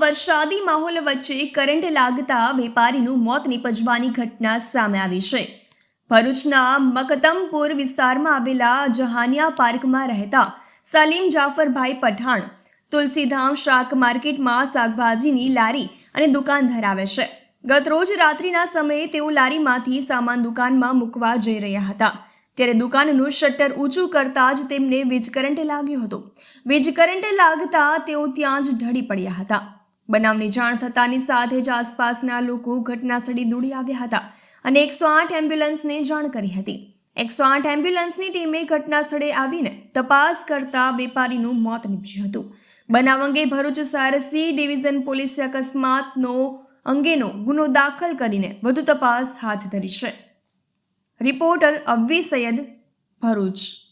વરસાદી માહોલ વચ્ચે કરંટ લાગતા વેપારીનું મોત નિપજવાની ઘટના સામે આવી છે. ભરૂચના મકતમપુર વિસ્તારમાં આવેલા જહાનિયા પાર્કમાં રહેતા સલીમ જાફરભાઈ પઠાણ તુલસીધામ શાક માર્કેટમાં શાકભાજીની લારી અને દુકાન ધરાવે છે. ગત રોજ રાત્રિના સમયે તેઓ લારીમાંથી સામાન દુકાનમાં મૂકવા જઈ રહ્યા હતા. ત્યારે દુકાનનું શટર ઊંચું કરતાં જ તેમને વીજ કરંટ લાગ્યો હતો. વીજ કરંટે લાગતા તેઓ ત્યાં જ ઢળી પડ્યા હતા. બનાવની જાણ થતાની સાથે જ આસપાસના લોકો ઘટનાસ્થળે દોડી આવ્યા હતા અને એકસો આઠ એમ્બ્યુલન્સને જાણ કરી હતી. એકસો આઠ એમ્બ્યુલન્સની ટીમે ઘટના સ્થળે આવીને તપાસ કરતા વેપારીનું મોત નીપજ્યું હતું. બનાવ અંગે ભરૂચ શહેર સી ડિવિઝન પોલીસે અકસ્માતનો અંગેનો ગુનો દાખલ કરીને વધુ તપાસ હાથ ધરી છે. રિપોર્ટર અબ્વી સૈયદ ભરૂચ